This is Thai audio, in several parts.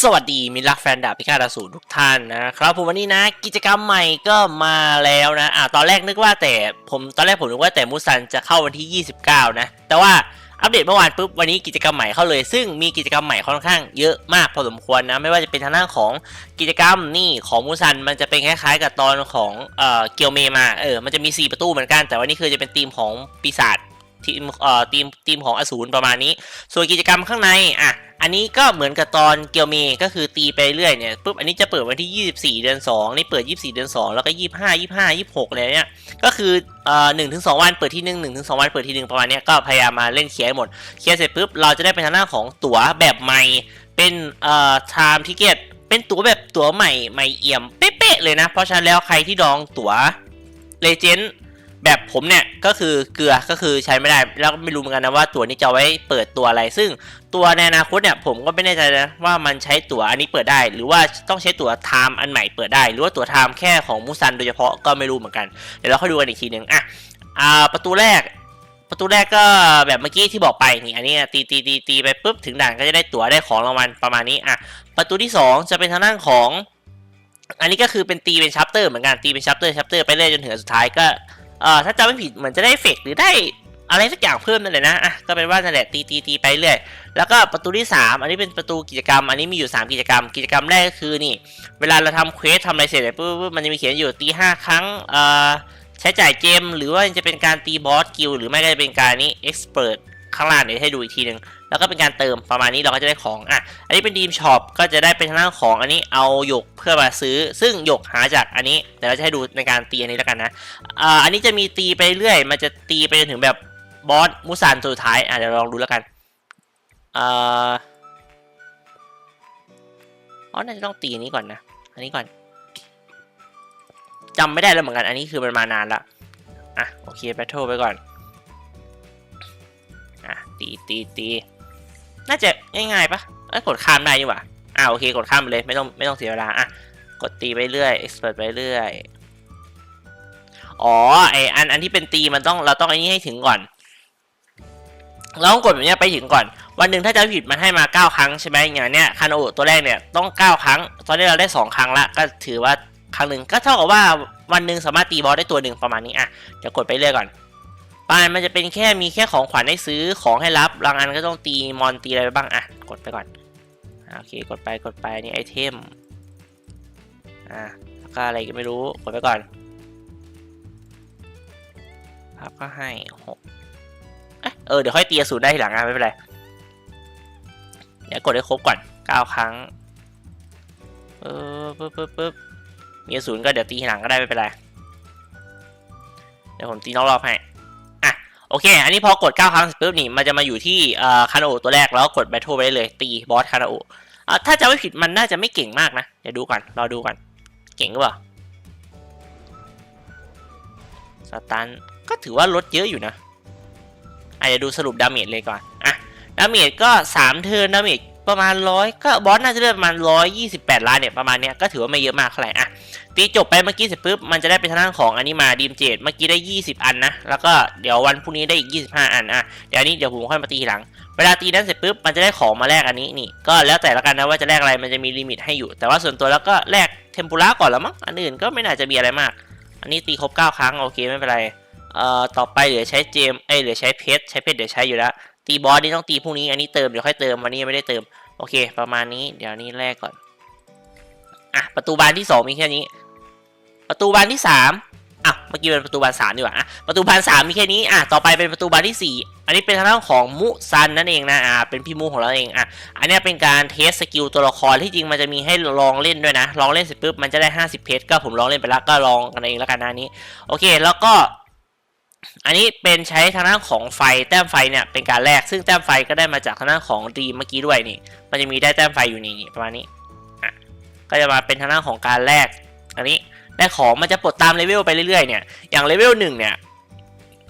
สวัสดีมิตรรักแฟนดาบพิฆาตอสูรทุกท่านนะครับผมวันนี้นะ กิจกรรมใหม่ก็มาแล้วนะอ่าตอนแรกนึกว่าแต่ผมตอนแรกผมนึกว่าแต่มูซันจะเข้าวันที่ 29 นะ แต่ว่าอัปเดตเมื่อวานปุ๊บวันนี้กิจกรรมใหม่เข้าเลย ซึ่งมีกิจกรรมใหม่ค่อนข้างเยอะมากพอสมควรนะ ไม่ว่าจะเป็นทางด้านของกิจกรรมนี่ของมูซันมันจะเป็นคล้ายๆ กับตอนของเอ่อเกียวเมมาเออมันจะมี 4 ประตูเหมือนกัน แต่ว่านี่คือจะเป็นทีมของปีศาจ ทีมเอ่อทีมทีมของอสูรประมาณนี้ ส่วนกิจกรรมข้างในอะอันนี้ก็เหมือนกับตอนเกียวเมก็คือตีไปเรื่อยเนี่ยปุ๊บอันนี้จะเปิดวันที่ 24 เดือน 2 นี่เปิด 24 เดือน 2 แล้วก็ 25 25 26เลยเนี่ยก็คือเอ่อหนึ่งถึงสองวันเปิดที่หนึ่งหนึ่งถึงสองวันเปิดที่หนึ่งประมาณนี้ก็พยายามมาเล่นเคลียร์หมดเคลียร์เสร็จปุ๊บเราจะได้เป็นทางด้าของตั๋วแบบใหม่เป็นเอ่อ time ticket เป็นตั๋วแบบตั๋วใหม่ใหม่เอี่ยมเป๊ะๆเลยนะ เพราะฉะนั้นแล้วใครที่ดองตั๋วเลเจน แบบผมเนี่ยก็คือเกลือก็คือใช้ไม่ได้ แล้วก็ไม่รู้เหมือนกันนะว่าตัวนี้จะไว้เปิดตัวอะไร ซึ่งตัวในอนาคตเนี่ยผมก็ไม่แน่ใจนะว่ามันใช้ตัวอันนี้เปิดได้ หรือว่าต้องใช้ตัวไทม์อันใหม่เปิดได้ หรือว่าตัวไทม์แค่ของมูซันโดยเฉพาะก็ไม่รู้เหมือนกันเดี๋ยวเราค่อยดูกันอีกทีหนึ่งอะอ่าประตูแรกประตูแรกก็แบบเมื่อกี้ที่บอกไปนี่อันนี้ตีตีตีตีไปปุ๊บถึงด่านก็จะได้ตั๋วได้ของรางวัลประมาณนี้อะประตูที่สองจะเป็นทางด้านของ อันนี้ก็คือเป็นตีเป็นชัปเตอร์เหมือนกันตีเป็นชัปเตอร์ชัปเตอร์ไปเรื่อยจนถึงสุดท้ายก็ เอ่อถ้าจำไม่ผิดเหมือนจะได้เฟกหรือได้อะไรสักอย่างเพิ่มนั่นแหละนะอะก็เป็นว่านั่นแหละตีตีตีไปเรื่อยแล้วก็ประตูที่ 3 อันนี้เป็นประตูกิจกรรม อันนี้มีอยู่ 3 กิจกรรม กิจกรรมแรกก็คือนี่ เวลาเราทำเควสทำอะไรเสร็จเนี่ยปุ๊บมันจะมีเขียนอยู่ตีห้าครั้งเอ่อใช้จ่ายเจมหรือว่าจะเป็นการตีบอสกิลหรือไม่ก็จะเป็นการนี้เอ็กซ์เพรสข้างล่างเดี๋ยวให้ดูอีกทีหนึ่ง แล้วก็เป็นการเติมประมาณนี้เราก็จะได้ของอะอันนี้เป็นดีมช็อปก็จะได้เป็นทางด้านของอันนี้เอาหยกเพื่อมาซื้อ ซึ่งหยกหาจากอันนี้เดี๋ยวเราจะให้ดูในการตีอันนี้แล้วกันนะอ่าอันนี้จะมีตีไปเรื่อย มันจะตีไปจนถึงแบบบอสมุสานตัวสุดท้ายอะเดี๋ยวลองดูแล้วกันอ่าอ๋อน่าจะต้องตีอันนี้ก่อนนะ อันนี้ก่อนจำไม่ได้แล้วเหมือนกัน อันนี้คือมันมานานละอะโอเคแบทเทิลไปก่อนอะตีตีตี ง่ายๆปะเอ้กดข้ามได้นี่หว่าอะโอเคกดข้ามไปเลยไม่ต้องไม่ต้องเสียเวลาอะกดตีไปเรื่อย expert ไปเรื่อยอ๋อไออันอันที่เป็นตีมันต้องเราต้องไอ้นี้ให้ถึงก่อนเราต้องกดแบบเนี้ยไปถึงก่อน วันหนึ่งถ้าจะผิดมันให้มา 9 ครั้งใช่ไหมอย่างเนี้ยคานโอตัวแรกเนี่ยต้อง 9 ครั้ง ตอนนี้เราได้ 2 ครั้งละก็ถือว่าครั้งหนึ่งก็เท่ากับว่าวันหนึ่งสามารถตีบอสได้ตัวหนึ่งประมาณนี้อะเดี๋ยวกดไปเรื่อยก่อน ปานมันจะเป็นแค่มีแค่ของขวัญให้ซื้อของให้รับบางอันก็ต้องตีมอนตีอะไรไปบ้างอะกดไปก่อนโอเคกดไปกดไปนี่ไอเทมอะแล้วก็อะไรก็ไม่รู้กดไปก่อนครับก็ให้หกเออเดี๋ยวค่อยตีอสูรได้ทีหลังอะไม่เป็นไรเดี๋ยวกดให้ครบก่อนเก้าครั้งเออปึ๊บปึ๊บปึ๊บมีอสูรก็เดี๋ยวตีทีหลังก็ได้ไม่เป็นไรเดี๋ยวผมตีนอกรอบให้ โอเค อันนี้พอกด 9 ครั้งเสร็จปุ๊บนี่มันจะมาอยู่ที่คานาโอตัวแรกแล้วก็กดแบทเทิลไปได้เลย ตีบอสคานาโอถ้าจะไม่ผิดมันน่าจะไม่เก่งมากนะ เดี๋ยวดูก่อนรอดูก่อน เก่งหรือเปล่าสตันก็ถือว่าลดเยอะอยู่นะอาจจะเดี๋ยวดูสรุปดาเมจเลยก่อน อะ ดาเมจก็ 3 เทิร์นดาเมจประมาณร้อยก็บอสน่าจะได้ประมาณร้อยยี่สิบแปดล้านเนี่ยประมาณเนี้ยก็ถือว่าไม่เยอะมากเท่าไหร่อะ ตีจบไปเมื่อกี้เสร็จปุ๊บมันจะได้เป็นทางด้านของอันนี้มาดีมเจดเมื่อกี้ได้ 20 อันนะแล้วก็เดี๋ยววันพรุ่งนี้ได้อีก 25 อันอะเดี๋ยวนี้เดี๋ยวผมค่อยมาตีทีหลัง เวลาตีนั้นเสร็จปุ๊บมันจะได้ของมาแลกอันนี้นี่ก็แล้วแต่ละกันนะว่าจะแลกอะไรมันจะมีลิมิตให้อยู่ แต่ว่าส่วนตัวแล้วก็แลกเทมปุระก่อนแล้วมั้งอันอื่นก็ไม่น่าจะมีอะไรมาก อันนี้ตีครบ 9 ครั้งโอเคไม่เป็นไรเอ่อต่อไปเหลือใช้เจมเอ้ยเหลือใช้เพชรใช้เพชรเดี๋ยวใช้อยู่แล้วตีบอสนี่ต้องตีพรุ่งนี้อันนี้เติมเดี๋ยวค่อยเติมวันนี้ยังไม่ได้เติมโอเค ประมาณนี้เดี๋ยวนี้แรกก่อน อะประตูบานที่สองมีแค่นี้ ประตูบานที่สามอะเมื่อกี้เป็นประตูบานสามดีกว่าอะประตูบานสามมีแค่นี้อะต่อไปเป็นประตูบานที่สี่อันนี้เป็นทางด้านของมุซันนั่นเองนะอ่าเป็นพี่มูของเราเองอะอันนี้เป็นการเทสสกิลตัวละครที่จริงมันจะมีให้ลองเล่นด้วยนะ ลองเล่นเสร็จปุ๊บมันจะได้ 50 เพชรก็ผมลองเล่นไปแล้วก็ลองกันเองแล้วกันนะนี้ โอเคแล้วก็อันนี้เป็นใช้ทางด้านของไฟแต้มไฟเนี่ยเป็นการแลกซึ่งแต้มไฟก็ได้มาจากทางด้านของดีเมื่อกี้ด้วยนี่ มันจะมีได้แต้มไฟอยู่นี่ประมาณนี้ ก็จะมาเป็นทางด้านของการแลกอันนี้แลกของมันจะปลดตามเลเวลไปเรื่อยๆเนี่ยอย่างเลเวลหนึ่งเนี่ย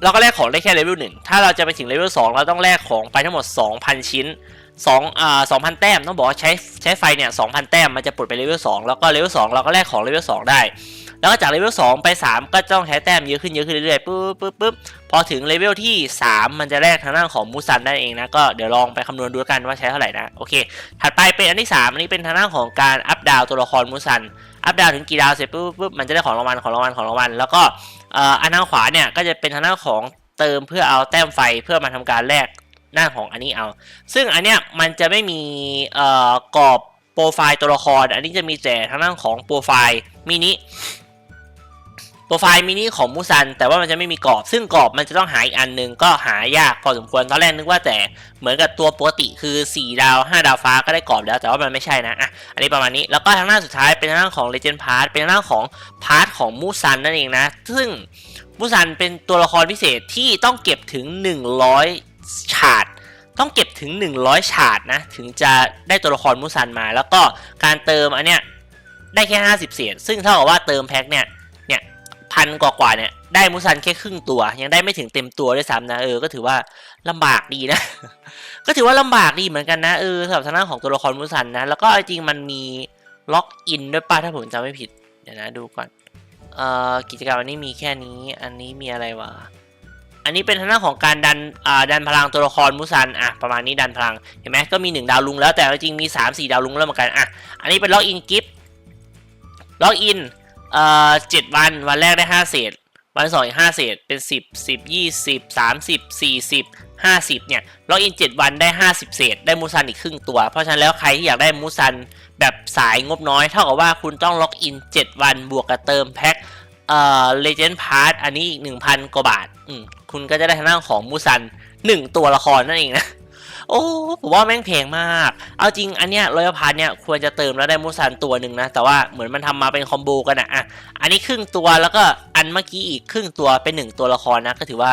เราก็แลกของได้แค่เลเวลหนึ่งถ้าเราจะไปถึงเลเวลสองเราต้องแลกของไปทั้งหมด 2,000 ชิ้น2อ่า2,000 แต้มต้องบอกว่าใช้ใช้ไฟเนี่ย2,000 แต้มมันจะปลดไปเลเวล2แล้วก็เลเวล2เราก็แลกของเลเวล2ได้ แล้วก็จากเลเวล2ไป 3 ก็ต้องใช้แต้มเยอะขึ้นเยอะขึ้นเรื่อยๆปุ๊บปุ๊บปุ๊บพอถึงเลเวลที่ 3 มันจะแลกทางด้านของมูซันได้เองนะ ก็เดี๋ยวลองไปคำนวณดูกันว่าใช้เท่าไหร่นะ โอเค ถัดไปเป็นอันที่ 3 อันนี้เป็นทางด้านของการอัพดาวตัวละครมูซัน อัพดาวถึงกี่ดาวเสร็จปุ๊บปุ๊บมันจะได้ของรางวัลของรางวัลของรางวัล แล้วก็อันทางขวาเนี่ยก็จะเป็นทางด้านของเติมเพื่อเอาแต้มไฟเพื่อมาทำการแลกหน้าของอันนี้เอา ซึ่งอันเนี้ยมันจะไม่มีเอ่อกรอบโปรไฟล์ตัวละคร อันนี้จะมีแต่ทางด้านของโปรไฟล์มินิ โปรไฟล์มินิของมูซัน แต่ว่ามันจะไม่มีกรอบ ซึ่งกรอบมันจะต้องหาอีกอันหนึงก็หายากพอสมควรตอนแรกนึกว่าแต่เหมือนกับตัวปกติคือ 4 ดาว 5 ดาวฟ้าก็ได้กรอบแล้วแต่ว่ามันไม่ใช่นะอะอันนี้ประมาณนี้แล้วก็ทางหน้าสุดท้ายเป็นทางด้านของ Legend Pass เป็นทางด้านของพาร์ทของมูซันนั่นเองนะ ซึ่งมูซันเป็นตัวละครพิเศษที่ต้องเก็บถึง 100 ฉาดต้องเก็บถึง 100 ฉาดนะถึงจะได้ตัวละครมูซันมา แล้วก็การเติมอันเนี้ยได้แค่ 50 เศษ ซึ่งเท่ากับว่าเติมแพ็คเนี่ย พันกว่าๆเนี่ย ได้มูซันแค่ครึ่งตัว ยังได้ไม่ถึงเต็มตัวด้วยซ้ำนะเออก็ถือว่าลำบากดีนะ ก็ถือว่าลำบากดีเหมือนกันนะเออสำหรับทางด้านของตัวละครมูซันนะแล้วก็จริงมันมีล็อกอินด้วยป้าถ้าผมจำไม่ผิดเดี๋ยวนะดูก่อนเอ่อกิจกรรมอันนี้มีแค่นี้อันนี้มีอะไรวะอันนี้เป็นทางด้านของการดันอ่าดันพลังตัวละครมูซันอะประมาณนี้ดันพลังเห็นไหมก็มี 1 ดาวลุงแล้วแต่จริงมี 3 4 ดาวลุงแล้วเหมือนกันอะอันนี้เป็นล็อกอินกิฟต์ล็อกอิน เอ่อเจ็ดวันวันแรกได้5เศษ วันที่สองอีกห้าเศษเป็น10 10 20 30 40 50เนี่ยล็อกอิน7วันได้50เศษ ได้มูซันอีกครึ่งตัว เพราะฉะนั้นแล้วใครที่อยากได้มูซันแบบสายงบน้อยเท่ากับว่าคุณต้องล็อกอิน7วันบวกกับเติมแพ็คเอ่อ Legend Pass อันนี้อีก1,000กว่าบาท อืมคุณก็จะได้ทางด้านของมูซัน1ตัวละครนั่นเองนะ โอ้ผมว่าแม่งแพงมาก เอาจริงอันเนี้ยรอยพาร์เนี่ยควรจะเติมแล้วได้มูซันตัวหนึ่งนะ แต่ว่าเหมือนมันทำมาเป็นคอมโบกันอะอะอันนี้ครึ่งตัวแล้วก็อันเมื่อกี้อีกครึ่งตัวเป็นหนึ่งตัวละครนะก็ถือว่า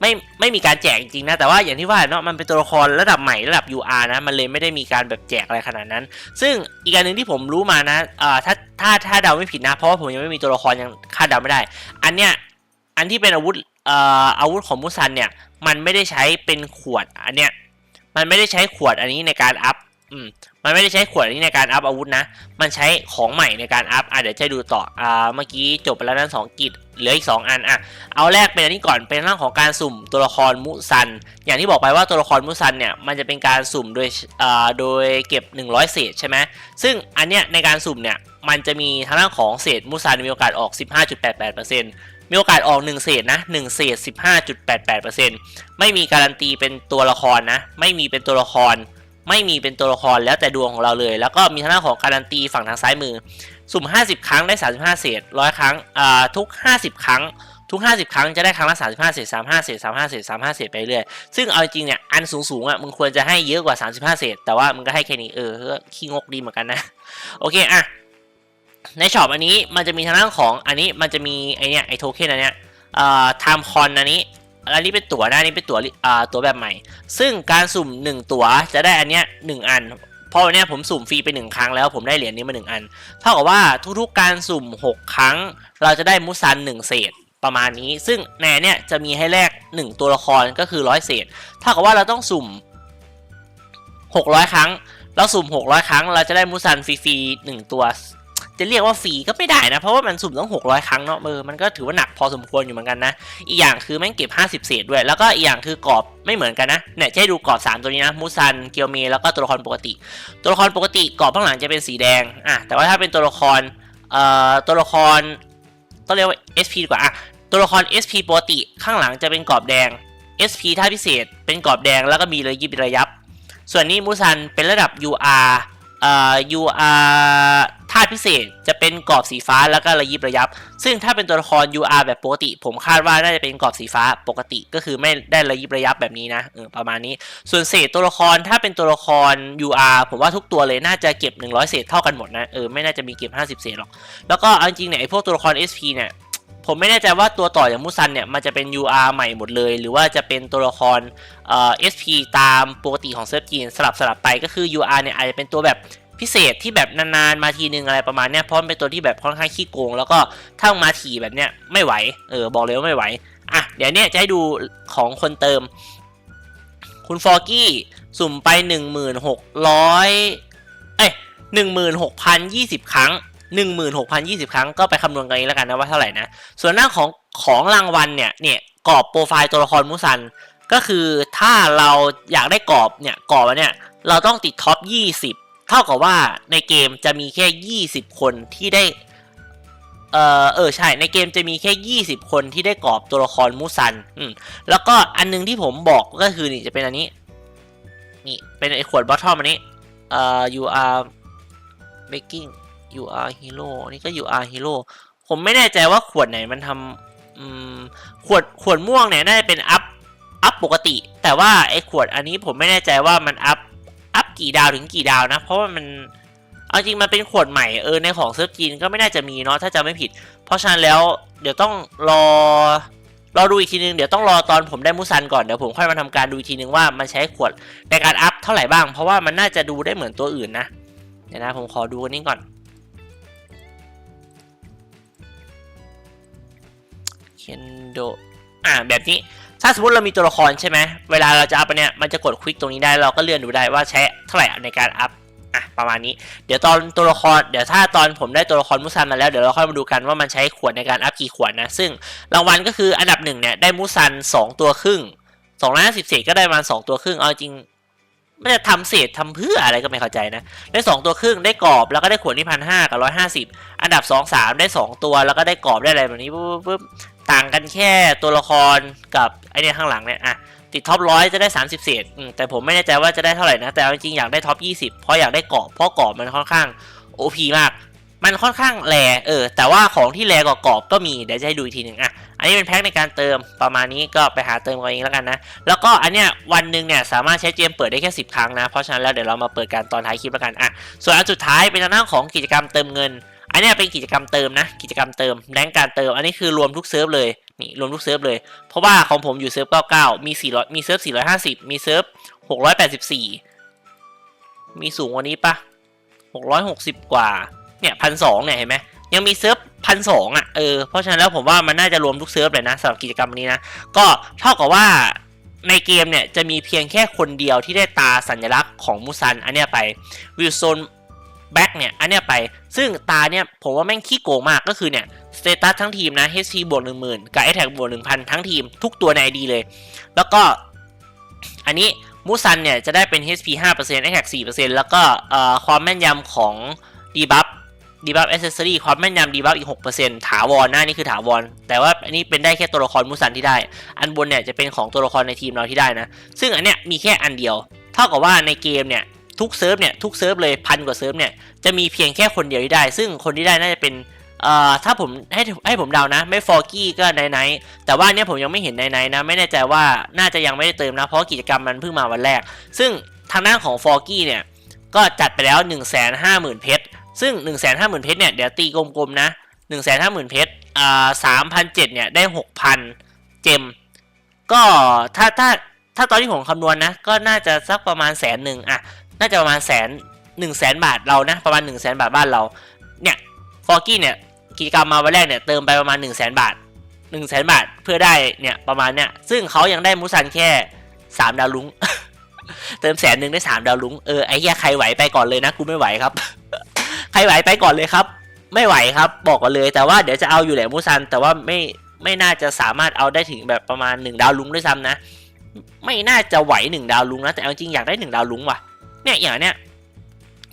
ไม่ไม่มีการแจกจริงนะ แต่ว่าอย่างที่ว่าเนาะมันเป็นตัวละครระดับใหม่ระดับ UR นะ มันเลยไม่ได้มีการแบบแจกอะไรขนาดนั้น ซึ่งอีกอันหนึ่งที่ผมรู้มานะเอ่อถ้าถ้าถ้าเดาไม่ผิดนะ เพราะว่าผมยังไม่มีตัวละครยังคาดเดาไม่ได้ อันเนี้ยอันที่เป็นอาวุธเอ่ออาวุธของมุซันเนี่ยมันไม่ได้ใช้เป็นขวดอันเนี้ย มันไม่ได้ใช้ขวดอันนี้ในการอัพอืมมันไม่ได้ใช้ขวดอันนี้ในการอัพอาวุธนะ มันใช้ของใหม่ในการอัพอะเดี๋ยวจะดูต่ออ่าเมื่อกี้จบไปแล้วนั่นสองกิจเหลืออีก 2 อันอะเอาแรกเป็นอันนี้ก่อนเป็นเรื่องของการสุ่มตัวละครมุซัน อย่างที่บอกไปว่าตัวละครมุซันเนี่ยมันจะเป็นการสุ่มโดยอ่าโดยเก็บ 100 เศษใช่ไหมซึ่งอันเนี้ยในการสุ่มเนี่ยมันจะมีทางด้านของเศษมุซันมีโอกาสออก 15.88% มีโอกาสออก1เศษนะ1เศษ15.88%ไม่มีการันตีเป็นตัวละครนะ ไม่มีเป็นตัวละคร ไม่มีเป็นตัวละครแล้วแต่ดวงของเราเลย แล้วก็มีทางด้านของการันตีฝั่งทางซ้ายมือ สุ่ม 50 ครั้งได้ 35 เศษ 100 ครั้งอ่าทุก 50 ครั้งทุก 50 ครั้งจะได้ครั้งละ 35 เศษ 35 เศษ 35 เศษ 35 เศษไปเรื่อย ซึ่งเอาจริงเนี่ย อันสูงๆอะ มึงควรจะให้เยอะกว่า 35 เศษ แต่ว่ามึงก็ให้แค่นี้ เออขี้งกดีเหมือนกันนะ โอเค อะ ในช็อปอันนี้มันจะมีทางด้านของอันนี้มันจะมีไอเนี้ยไอโทเค็นอันเนี้ยอ่าไทม์คอนอันนี้อันนี้เป็นตั๋วนะอันนี้เป็นตั๋วอ่าตั๋วแบบใหม่ ซึ่งการสุ่ม 1 ตั๋วจะได้อันเนี้ยหนึ่งอันเพราะวันเนี้ยผมสุ่มฟรีไปหนึ่งครั้งแล้วผมได้เหรียญนี้มาหนึ่งอัน เท่ากับว่าทุกๆการสุ่ม 6 ครั้ง เราจะได้มุซัน 1 เศษประมาณนี้ ซึ่งในเนี้ยจะมีให้แลก1 ตัวละครก็คือ100เศษเท่ากับว่าเราต้องสุ่ม 600 ครั้ง เราสุ่ม 600 ครั้ง เราจะได้มุซันฟรีๆหนึ่งตัว จะเรียกว่าฟรีก็ไม่ได้นะ เพราะว่ามันสุ่มต้อง600 ครั้งเนาะเออมันก็ถือว่าหนักพอสมควรอยู่เหมือนกันนะ อีกอย่างคือแม่งเก็บ 50 เศษด้วย แล้วก็อีกอย่างคือกรอบไม่เหมือนกันนะเนี่ยจะให้ดูกรอบ 3 ตัวนี้นะมูซันเกียวเมแล้วก็ตัวละครปกติ ตัวละครปกติกรอบข้างหลังจะเป็นสีแดงอะแต่ว่าถ้าเป็นตัวละครเอ่อตัวละครต้องเรียกว่า SP ดีกว่าอะตัวละคร SP ปกติข้างหลังจะเป็นกรอบแดง SP ท่าพิเศษ เป็นกรอบแดงแล้วก็มีระยิบระยับ ส่วนนี้มูซันเป็นระดับ UR เอ่อ UR าตุพิเศษจะเป็นกรอบสีฟ้าแล้วก็ระยิบระยับ ซึ่งถ้าเป็นตัวละคร UR แบบปกติ ผมคาดว่าน่าจะเป็นกรอบสีฟ้าปกติก็คือไม่ได้ระยิบระยับแบบนี้นะเออประมาณนี้ ส่วนเศษตัวละครถ้าเป็นตัวละคร UR ผมว่าทุกตัวเลยน่าจะเก็บ 100 เศษเท่ากันหมดนะเออไม่น่าจะมีเก็บ 50 เศษหรอก แล้วก็จริงๆเนี่ยไอพวกตัวละคร SP เนี่ยผมไม่แน่ใจว่าตัวต่ออย่างมูซันเนี่ยมันจะเป็น UR ใหม่หมดเลย หรือว่าจะเป็นตัวละครเอ่อ SP ตามปกติของเซิร์ฟจีนสลับสลับไปก็คือ UR เนี่ยอาจจะเป็นตัวแบบ พิเศษที่แบบนานๆมาทีนึงอะไรประมาณเนี้ยเพราะมันเป็นตัวที่แบบค่อนข้างขี้โกง แล้วก็ถ้ามาถี่แบบเนี้ยไม่ไหวเออบอกเลยว่าไม่ไหวอะเดี๋ยวเนี้ยจะให้ดูของคนเติม คุณฟอร์กี้สุ่มไป 1600เอ้ย16,020 ครั้ง 16,020 ครั้งก็ไปคำนวณกันเองแล้วกันนะว่าเท่าไหร่นะ ส่วนหน้าของของรางวัลเนี่ยเนี่ยกรอบโปรไฟล์ตัวละครมุซัน ก็คือถ้าเราอยากได้กรอบเนี่ยกรอบเนี่ยเราต้องติดท็อป 20 เท่ากับว่าในเกมจะมีแค่ 20 คนที่ได้ เออเออใช่ ในเกมจะมีแค่ 20 คนที่ได้กรอบตัวละครมุซันอืมแล้วก็อันนึงที่ผมบอกก็คือนี่จะเป็นอันนี้ นี่ เป็นไอขวดบอททอมอันนี้เอ่อ you are making you are hero นี่ก็ you are hero ผมไม่แน่ใจว่าขวดไหนมันทำอืมขวดขวดม่วงเนี่ยน่าจะเป็นอัพอัพปกติ แต่ว่าไอขวดอันนี้ผมไม่แน่ใจว่ามันอัพ กี่ดาวถึงกี่ดาวนะ เพราะว่ามันเอาจริงมันเป็นขวดใหม่เออในของเซิร์ฟจีนก็ไม่น่าจะมีเนาะถ้าจะไม่ผิด เพราะฉะนั้นแล้วเดี๋ยวต้องรอรอดูอีกทีนึงเดี๋ยวต้องรอตอนผมได้มุซันก่อนเดี๋ยวผมค่อยมาทำการดูอีกทีนึงว่ามันใช้ขวดในการอัพเท่าไหร่บ้าง เพราะว่ามันน่าจะดูได้เหมือนตัวอื่นนะเดี๋ยวนะผมขอดูอันนี้ก่อนเคนโดอ่าแบบนี้ ถ้าสมมติเรามีตัวละครใช่ไหมเวลาเราจะอัพเนี้ยมันจะกดคลิกตรงนี้ได้เราก็เลื่อนดูได้ว่าใช้เท่าไหร่ในการอัพอะประมาณนี้ เดี๋ยวตอนตัวละครเดี๋ยวถ้าตอนผมได้ตัวละครมุซันมาแล้วเดี๋ยวเราค่อยมาดูกันว่ามันใช้ขวดในการอัพกี่ขวดนะ ซึ่งรางวัลก็คืออันดับหนึ่งเนี่ยได้มุซันสองตัวครึ่งสองร้อยห้าสิบเศษก็ได้ประมาณสองตัวครึ่งเอาจริงไม่ได้ทำเศษทำเพื่ออะไรก็ไม่เข้าใจนะ ได้สองตัวครึ่งได้กรอบแล้วก็ได้ขวดที่พันห้ากับร้อยห้าสิบอันดับสองสามได้สองตัวแล้วก็ได้กรอบได้อะไรแบบนี้ปุ๊บปุ๊บ ต่างกันแค่ตัวละครกับไอเนี่ยข้างหลังเนี่ยอะติดท็อปร้อยจะได้ 30เศษแต่ผมไม่แน่ใจว่าจะได้เท่าไหร่นะ แต่จริงๆอยากได้ท็อป 20 เพราะอยากได้เกาะเพราะเกาะมันค่อนข้าง OP มาก มันค่อนข้างแรเออ แต่ว่าของที่แรกว่ากรอบก็มี เดี๋ยวจะให้ดูอีกทีหนึ่งอะ อันนี้เป็นแพ็คในการเติมประมาณนี้ก็ไปหาเติมกันเองแล้วกันนะ แล้วก็อันเนี้ยวันหนึ่งเนี่ยสามารถใช้เกมเปิดได้แค่ 10 ครั้งนะ เพราะฉะนั้นแล้วเดี๋ยวเรามาเปิดกันตอนท้ายคลิปแล้วกันอะ ส่วนอันสุดท้ายเป็นทางด้าของกิจกรรมเติมเงิน นนี้เป็นกิจกรรมเติมนะ กิจกรรมเติมแรงการเติม อันนี้คือรวมทุกเซิร์ฟเลยนี่รวมทุกเซิร์ฟเลย เพราะว่าของผมอยู่เซิร์ฟ99 มี 400 มีเซิร์ฟ450 มีเซิร์ฟ684 มีสูงกว่านี้ปะ660 กว่า เนี่ยพันสเนี่ยเห็นไหมยังมีเซิร์ฟพันสองอะเออเพราะฉะนั้นแล้วผมว่ามันน่าจะรวมทุกเซิร์ฟเลยนะสำหรับกิจกรรมนี้นะก็เท่ากับว่าในเกมเนี่ยจะมีเพียงแค่คนเดียวที่ได้ตาสัญลักษณ์ของมูซันอันเนี้ยไปวิลโซน แบ็กเนี่ยอันเนี้ยไป ซึ่งตาเนี่ยผมว่าแม่งขี้โกงมากก็คือเนี่ยสเตตัสทั้งทีมนะ HP บวก10,000 กับ Attack บวก1,000 ทั้งทีมทุกตัวใน ID เลย แล้วก็อันนี้มูซันเนี่ยจะได้เป็น HP 5% Attack 4%แล้วก็เอ่อความแม่นยำของ debuff debuff accessory ความแม่นยำ debuff อีก 6%ถาวรหนะนี่คือถาวร แต่ว่าอันนี้เป็นได้แค่ตัวละครมูซันที่ได้ อันบนเนี่ยจะเป็นของตัวละครในทีมเราที่ได้นะ ซึ่งอันเนี้ยมีแค่อันเดียว เท่ากับว่าในเกมเนี่ย ทุกเซิร์ฟเนี่ยทุกเซิร์ฟเลยพันกว่าเซิร์ฟเนี่ยจะมีเพียงแค่คนเดียวที่ได้ ซึ่งคนที่ได้น่าจะเป็นเอ่อถ้าผมให้ให้ผมเดานะ ไม่ฟอร์กี้ก็ไนไนแต่ว่าเนี้ยผมยังไม่เห็นไนไนนะไม่แน่ใจว่าน่าจะยังไม่ได้เติมนะเพราะกิจกรรมมันเพิ่งมาวันแรก ซึ่งทางด้านของฟอร์กี้เนี่ยก็จัดไปแล้ว 1 5 0 0 0 0 เพชรซึ่ง 1 5 0 0 0 0 เพชรเนี่ยเดี๋ยวตีกลมๆนะ 1 5 0 0 0 0 เพชรอ่า3,007เจ็ดเนี่ยได้ 6,000 เจม ก็ถ้าถ้าถ้าตอนที่ผมคำนวณนะก็น่าจะสักประมาณแสนหนึ่งอะ น่าจะประมาณแสนหนึ่งแสนบาทเรานะประมาณ1 0 0 0 0แสนบาทบ้านเรา เนี่ยฟอร์กี้เนี่ยกิจกรรมมาวันแรกเนี่ยเติมไปประมาณ1 0 0 0 0แสนบาท1 0 0 0 0แสนบาทเพื่อได้เนี่ยประมาณเนี่ยซึ่งเขายังได้มุสันแค่3ดาวลุงเติมแสนหนึ่งได้3ดาวลุงเออไอ้เหี้ยใครไหวไปก่อนเลยนะกูไม่ไหวครับ ใครไหวไปก่อนเลยครับ ไม่ไหวครับบอกกันเลยแต่ว่าเดี๋ยวจะเอาอยู่แหละมุซัน แต่ว่าไม่ไม่น่าจะสามารถเอาได้ถึงแบบประมาณ1ดาวลุงด้วยซ้ำนะ ไม่น่าจะไหว1ดาวลุงนะแต่เอาจริงอยากได้1ดาวลุงว่ะ เนี่ยอย่างเนี้ย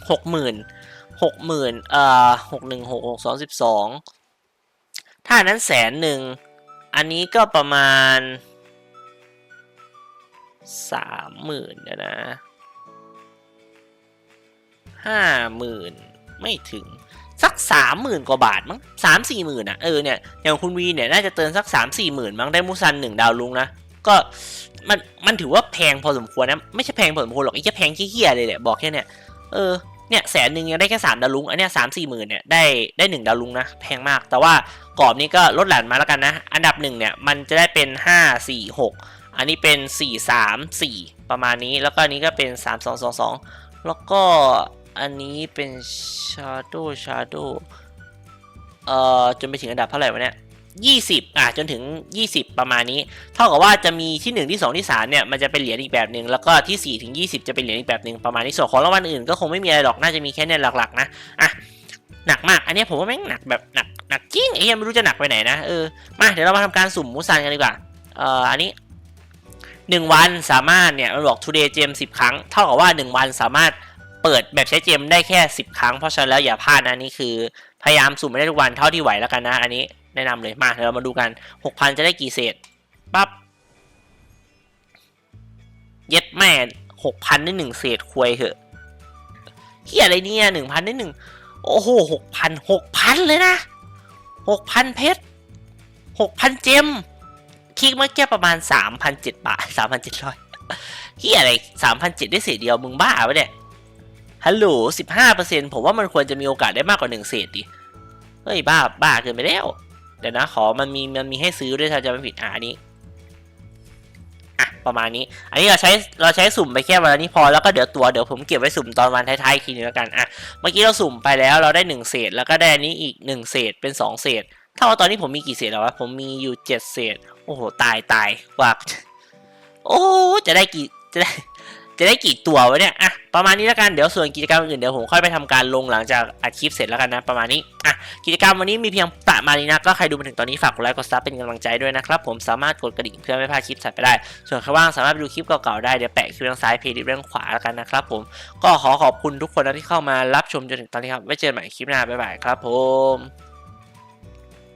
หกหมื่นหกหมื่นเอ่อหกหนึ่งหกหกสองสิบสองถ้านั้นแสนหนึ่งอันนี้ก็ประมาณสามหมื่นนะห้าหมื่นไม่ถึงสักสามหมื่นกว่าบาทมั้งสามสี่หมื่นอะเออเนี่ยอย่างคุณวีเนี่ยน่าจะเติมสักสามสี่หมื่นมั้งได้มูซันหนึ่งดาวลุงนะ ก็มันมันถือว่าแพงพอสมควรนะ ไม่ใช่แพงพอสมควรหรอกไอ้แค่แพงเฮี้ยๆเลยแหละบอกแค่เนี่ยเออเนี่ยแสนหนึ่งยังได้แค่สามดาวลุงอันเนี้ยสามสี่หมื่นเนี่ยได้ได้หนึ่งดาวลุงนะแพงมาก แต่ว่ากรอบนี้ก็ลดหลั่นมาแล้วกันนะ อันดับหนึ่งเนี่ยมันจะได้เป็นห้าสี่หกอันนี้เป็นสี่สามสี่ประมาณนี้แล้วก็อันนี้ก็เป็นสามสองสองสองแล้วก็อันนี้เป็น shadow shadow เอ่อจนไปถึงอันดับเท่าไหร่วะเนี่ย 20 อะจนถึง 20 ประมาณนี้ เท่ากับว่าจะมีที่ 1 ที่ 2 ที่ 3 เนี่ย มันจะเป็นเหรียญอีกแบบหนึ่งแล้วก็ที่ 4 ถึง 20 จะเป็นเหรียญอีกแบบหนึ่งประมาณนี้ส่วนของรางวัลอื่นก็คงไม่มีอะไรหรอกน่าจะมีแค่เนี่ยหลักๆนะอะหนักมาก อันนี้ผมว่าแม่งหนักแบบหนักหนักจริงไอ้เหี้ยไม่รู้จะหนักไปไหนนะเออมาเดี๋ยวเรามาทำการสุ่มมูซันกันดีกว่าเอ่ออันนี้หนึ่งวันสามารถเนี่ยมันบอก today เจมสิบครั้ง เท่ากับว่าหนึ่งวันสามารถเปิดแบบใช้เจมได้แค่สิบครั้ง เพราะฉะนั้นแล้วอย่าพลาดนะนี่คือพยายามสุ่มไม่ได้ทุกวันเท่าที่ไหวแล้วกันนะ อันนี้ แนะนำเลยมาเดี๋ยวเรามาดูกันหกพันจะได้กี่เศษปั๊บเย็ดแม่หกพันได้หนึ่งเศษควยเหอะเฮียอะไรเนี่ยหนึ่งพันได้หนึ่งโอ้โหหกพันหกพันเลยนะหกพันเพชรหกพันเจมคลิกเมื่อกี้ประมาณสามพันเจ็ดบาทสามพันเจ็ดร้อยเฮียอะไรสามพันเจ็ดได้เศษเดียวมึงบ้าปะเนี่ยฮัลโหลสิบห้าเปอร์เซ็นผมว่ามันควรจะมีโอกาสได้มากกว่าหนึ่งเศษดิ เฮ้ย บ้า บ้าเกินไปแล้ว เดี๋ยวนะขอมันมีมันมีให้ซื้อด้วยถ้าจะไม่ผิดอะอันนี้อะประมาณนี้ อันนี้เราใช้เราใช้สุ่มไปแค่วันนี้พอแล้วก็เดี๋ยวตัวเดี๋ยวผมเก็บไว้สุ่มตอนวันท้ายๆทีนึงแล้วกันอะเมื่อกี้เราสุ่มไปแล้วเราได้หนึ่งเศษแล้วก็ได้อันนี้อีกหนึ่งเศษเป็นสองเศษเท่ากับตอนนี้ผมมีกี่เศษแล้ววะผมมีอยู่เจ็ดเศษ โอ้โหตายตายว่าโอ้จะได้กี่จะได้ จะได้กี่ตัววะเนี่ยอะประมาณนี้แล้วกันเดี๋ยวส่วนกิจกรรมอื่นเดี๋ยวผมค่อยไปทำการลงหลังจากอัดคลิปเสร็จแล้วกันนะประมาณนี้อะกิจกรรมวันนี้มีเพียงประมาณนี้นะก็ใครดูมาถึงตอนนี้ฝากกดไลค์กดซับเป็นกำลังใจด้วยนะครับผมสามารถกดกระดิ่งเพื่อไม่พลาดคลิปถัดไปได้ ส่วนใครว่างสามารถไปดูคลิปเก่าๆได้เดี๋ยวแปะคลิปทางซ้ายเพจเรื่องขวาแล้วกันนะครับผมก็ขอขอบคุณทุกคนนะที่เข้ามารับชมจนถึงตอนนี้ครับไว้เจอกันใหม่คลิปหน้าบ๊ายบายครับผม